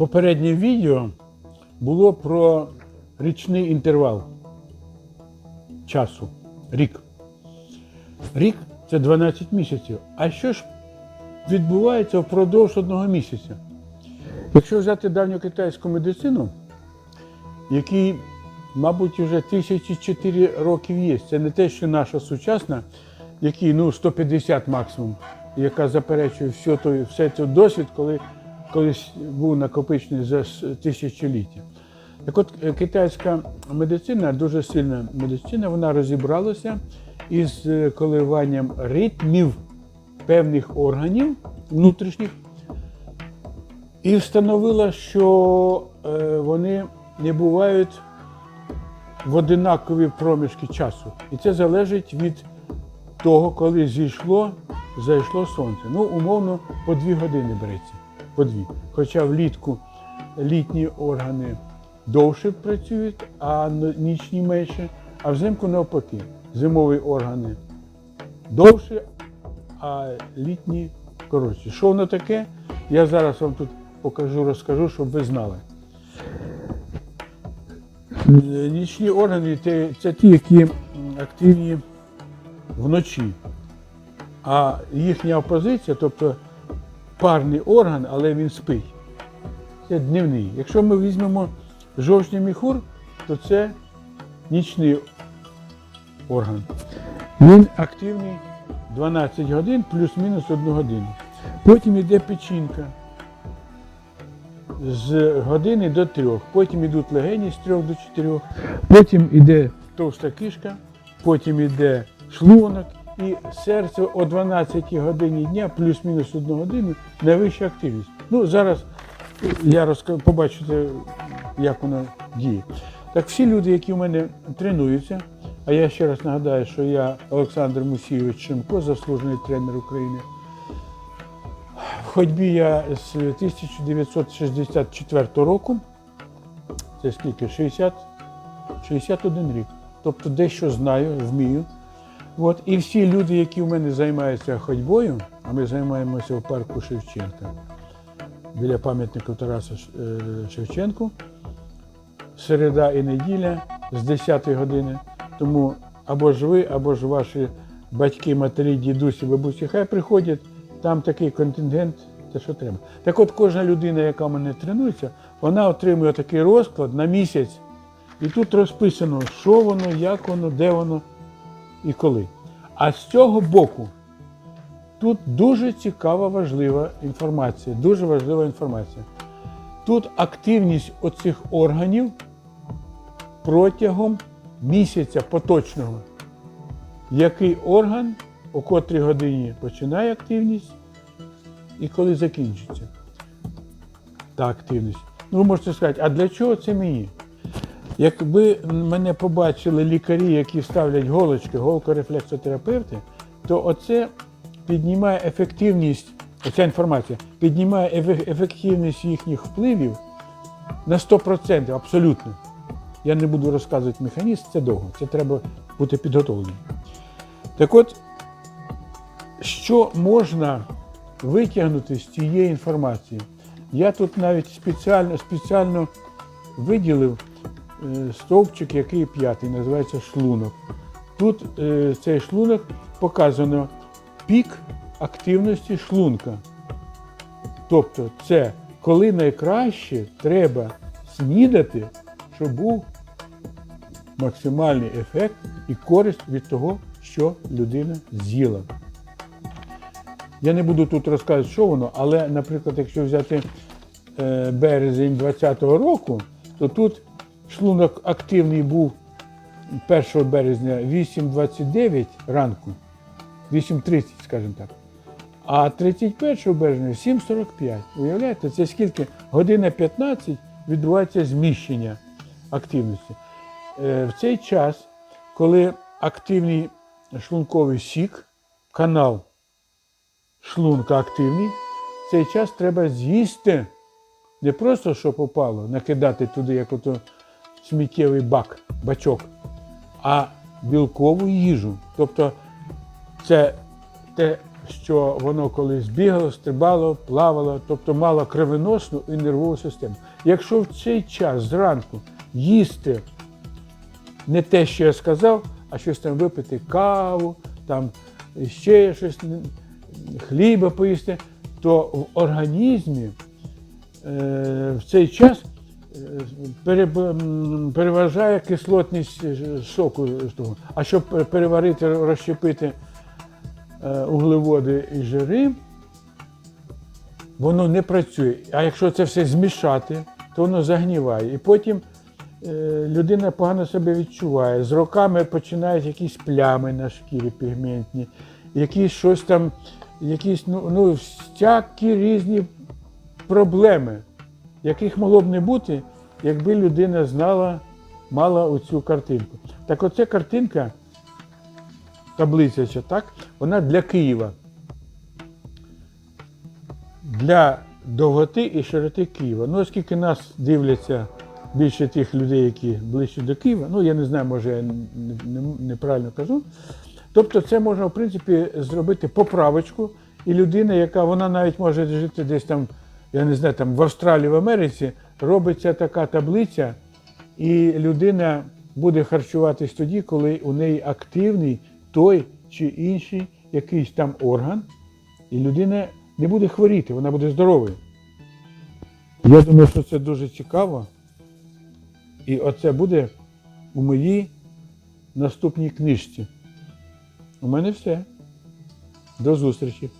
Попереднє відео було про річний інтервал часу. Рік. Рік це 12 місяців. А що ж відбувається впродовж одного місяця? Якщо взяти давню китайську медицину, якій, мабуть, вже 1004 років є, це не те, що наша сучасна, якій ну, 150 максимум, яка заперечує все той, все цей досвід, коли колись був накопичений за тисячоліття. Так от е, китайська медицина, дуже сильна медицина, вона розібралася із е, коливанням ритмів певних органів внутрішніх і встановила, що е, вони не бувають в одинакові проміжки часу. І це залежить від того, коли зійшло, зайшло сонце. Ну, умовно, по дві години береться. По дві. Хоча влітку літні органи довше працюють, а нічні менше, а взимку навпаки. Зимові органи довше, а літні коротші. Що воно таке? Я зараз вам тут покажу, розкажу, щоб ви знали. Нічні органи це ті, які активні вночі. А їхня опозиція, тобто парний орган, але він спить. Це дневний. Якщо ми візьмемо жовчний міхур, то це нічний орган. Він активний 12 годин плюс-мінус 1 годину. Потім йде печінка з години до трьох. Потім йдуть легені з трьох до чотирьох. Потім йде товста кишка, потім йде шлунок і серце о 12 годині дня плюс-мінус 1 годину найвища активність. Ну, зараз я розкажу, побачите, як воно діє. Так всі люди, які у мене тренуються, а я ще раз нагадаю, що я Олександр Мусійович Шимко, заслужений тренер України. В ходьбі я з 1964 року, це скільки? 60, 61 рік. Тобто дещо знаю, вмію. От. І всі люди, які в мене займаються ходьбою, а ми займаємося в парку Шевченка біля пам'ятника Тараса е, Шевченку, середа і неділя з 10 години. Тому або ж ви, або ж ваші батьки, матері, дідусі, бабусі, хай приходять, там такий контингент, те, що треба. Так от кожна людина, яка в мене тренується, вона отримує такий розклад на місяць. І тут розписано, що воно, як воно, де воно і коли. А з цього боку тут дуже цікава, важлива інформація. Дуже важлива інформація. Тут активність оцих органів протягом місяця поточного. Який орган о котрій годині починає активність і коли закінчиться та активність. Ну, ви можете сказати, а для чого це мені? Якби мене побачили лікарі, які ставлять голочки, голкорефлексотерапевти, то оце піднімає ефективність, оця інформація піднімає ефективність їхніх впливів на 100%, абсолютно. Я не буду розказувати механізм, це довго, це треба бути підготовленим. Так от, що можна витягнути з цієї інформації? Я тут навіть спеціально, спеціально виділив стовпчик, який п'ятий, називається шлунок. Тут е, цей шлунок показано пік активності шлунка. Тобто, це коли найкраще треба снідати, щоб був максимальний ефект і користь від того, що людина з'їла. Я не буду тут розказувати, що воно, але, наприклад, якщо взяти е, березень 2020 року, то тут шлунок активний був 1 березня 8.29 ранку, 8.30, скажімо так. А 31 березня 7.45. Уявляєте, це скільки? Година 15 відбувається зміщення активності. Е, В цей час, коли активний шлунковий сік, канал шлунка активний, в цей час треба з'їсти не просто що попало, накидати туди, як ото сміттєвий бак, бачок, а білкову їжу. Тобто це те, що воно колись бігало, стрибало, плавало, тобто мало кровеносну і нервову систему. Якщо в цей час зранку їсти не те, що я сказав, а щось там випити каву, там ще щось, хліба поїсти, то в організмі е, в цей час переважає кислотність е, соку. того. А щоб переварити, розщепити е, углеводи і жири, воно не працює. А якщо це все змішати, то воно загніває. І потім е, людина погано себе відчуває. З роками починають якісь плями на шкірі пігментні, якісь щось там, якісь ну, ну, всякі різні проблеми, яких могло б не бути, якби людина знала, мала оцю картинку. Так оця картинка, таблиця, ця, так, вона для Києва. Для довготи і широти Києва. Ну, оскільки нас дивляться більше тих людей, які ближче до Києва, ну я не знаю, може я не- не- неправильно кажу. Тобто це можна, в принципі, зробити поправочку, і людина, яка вона навіть може жити десь там, я не знаю, там в Австралії, в Америці, робиться така таблиця, і людина буде харчуватись тоді, коли у неї активний той чи інший якийсь там орган, і людина не буде хворіти, вона буде здоровою. Я думаю, що це дуже цікаво. І оце буде у моїй наступній книжці. У мене все. До зустрічі.